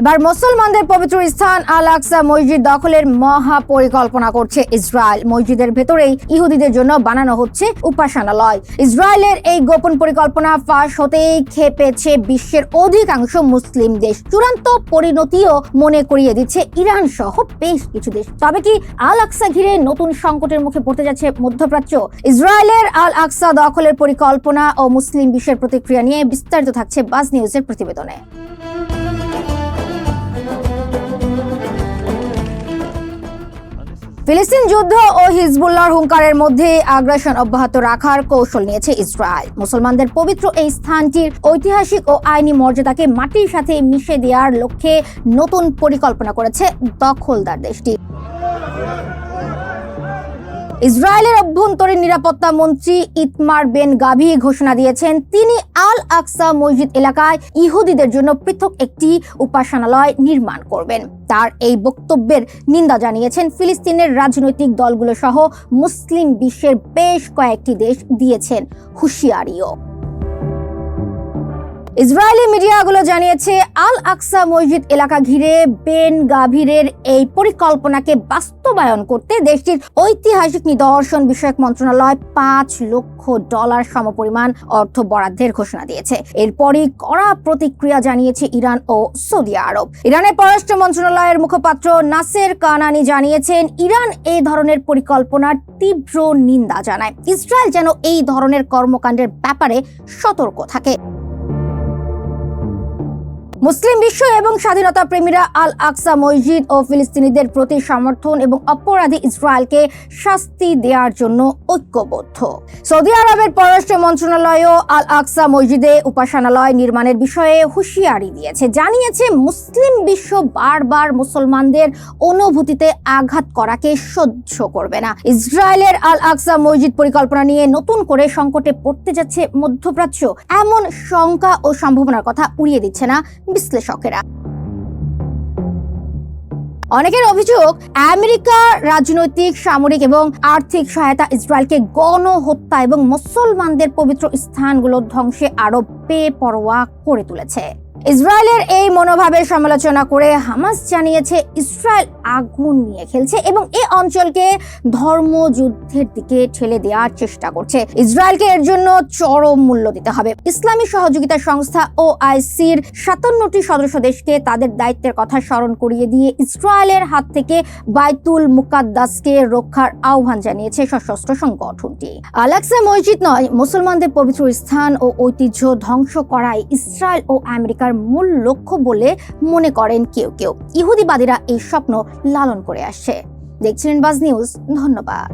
এবার মুসলমানদের পবিত্র স্থান আল আকসা মসজিদ দখলের মহা পরিকল্পনা করছে ইসরায়েল। মসজিদের ভেতরেই ইহুদিদের জন্য বানানো হচ্ছে উপাসনালয়। ইসরায়েলের এই গোপন পরিকল্পনা ফাঁস হতেই খেপেছে বিশ্বের অধিকাংশ মুসলিম দেশ। চূড়ান্ত পরিণতিও মনে করিয়ে দিচ্ছে ইরান সহ বেশ কিছু দেশ। তবে কি আল আকসা ঘিরে নতুন সংকটের মুখে পড়তে যাচ্ছে মধ্যপ্রাচ্য? ইসরায়েলের আল আকসা দখলের পরিকল্পনা ও মুসলিম বিশ্বের প্রতিক্রিয়া নিয়ে বিস্তারিত থাকছে বাজ নিউজের প্রতিবেদনে। ফিলিস্তিন যুদ্ধ ও হিজবুল্লাহর হুঙ্কারের মধ্যে আগ্রাসন অব্যাহত রাখার কৌশল নিয়েছে ইসরায়েল। মুসলমানদের পবিত্র এই স্থানটির ঐতিহাসিক ও আইনি মর্যাদাকে মাটির সাথে মিশে দেওয়ার লক্ষ্যে নতুন পরিকল্পনা করেছে দখলদার দেশটি। ইসরায়েলের অভ্যন্তরীণ নিরাপত্তা মন্ত্রী ইতমার বেন গাভি ঘোষণা দিয়েছেন, তিনি আল আকসা মসজিদ এলাকায় ইহুদিদের জন্য পৃথক একটি উপাসনালয় নির্মাণ করবেন। তার এই বক্তব্যের নিন্দা জানিয়েছেন ফিলিস্তিনের রাজনৈতিক দলগুলো সহ মুসলিম বিশ্বের বেশ কয়েকটি দেশ দিয়েছেন হুঁশিয়ারিও। ইসরায়েলি মিডিয়াগুলো জানিয়েছে আল আকসা মসজিদ এলাকা ঘিরে বেন গাভীরের এই পরিকল্পনাকে বাস্তবায়ন করতে দেশটির ঐতিহাসিক নিদর্শন বিষয়ক মন্ত্রণালয় পাঁচ লক্ষ ডলার সমপরিমাণ অর্থ বরাদ্দের ঘোষণা দিয়েছে। এরপরই কড়া প্রতিক্রিয়া জানিয়েছে ইরান ও সৌদি আরব। ইরানের পররাষ্ট্র মন্ত্রণালয়ের মুখপাত্র নাসের কানানি জানিয়েছেন, ইরান এই ধরনের পরিকল্পনার তীব্র নিন্দা জানায়। ইসরায়েল যেন এই ধরনের কর্মকাণ্ডের ব্যাপারে সতর্ক থাকে। মুসলিম বিশ্ব এবং স্বাধীনতা প্রেমীরা আল আকসা মসজিদ ও ফিলিস্তিনিদের প্রতি সমর্থন এবং অপরাধী ইসরায়েলকে শাস্তি দেওয়ার জন্য ঐক্যবদ্ধ। সৌদি আরবের পররাষ্ট্র মন্ত্রণালয়ও আল আকসা মসজিদে উপাসনালয় নির্মাণের বিষয়ে হুঁশিয়ারি দিয়েছে। জানিয়েছে, মুসলিম বিশ্ব বারবার মুসলমানদের অনুভূতিতে আঘাত করাকে সহ্য করবে না। ইসরায়েলের আল আকসা মসজিদ পরিকল্পনা নিয়ে নতুন করে সংকটে পড়তে যাচ্ছে মধ্যপ্রাচ্য। এমন শঙ্কা ও সম্ভাবনার কথা উড়িয়ে দিচ্ছে না বিশ্লেষকেরা। অনেকের অভিযোগ, আমেরিকা রাজনৈতিক, সামরিক এবং আর্থিক সহায়তা ইসরায়েলকে গণহত্যা এবং মুসলমানদের পবিত্র স্থানগুলো ধ্বংসে আরও বেপরোয়া করে তুলেছে। ইসরায়েলের এই মনোভাবের সমালোচনা করে হামাস জানিয়েছে, ইসরায়েল আগুন নিয়ে খেলছে এবং এই অঞ্চলকে ধর্মযুদ্ধের দিকে ঠেলে দেওয়ার চেষ্টা করছে। ইসরায়েলকে এর জন্য চরম মূল্য দিতে হবে। ইসলামী সহযোগিতা সংস্থা ও আইসির সাতান্নটি সদস্য দেশকে তাদের দায়িত্বের কথা স্মরণ করিয়ে দিয়ে ইসরায়েলের হাত থেকে বাইতুল মুকাদ্দাসকে রক্ষার আহ্বান জানিয়েছে সশস্ত্র সংগঠনটি। আলাক্সা মসজিদ নয়, মুসলমানদের পবিত্র স্থান ও ঐতিহ্য ধ্বংস করায় ইসরায়েল ও আমেরিকার মূল লক্ষ্য বলে মনে করেন কেউ কেউ। ইহুদিবাদীরা এই স্বপ্ন লালন করে আসছে। দেখছিলেন বাজ নিউজ, ধন্যবাদ।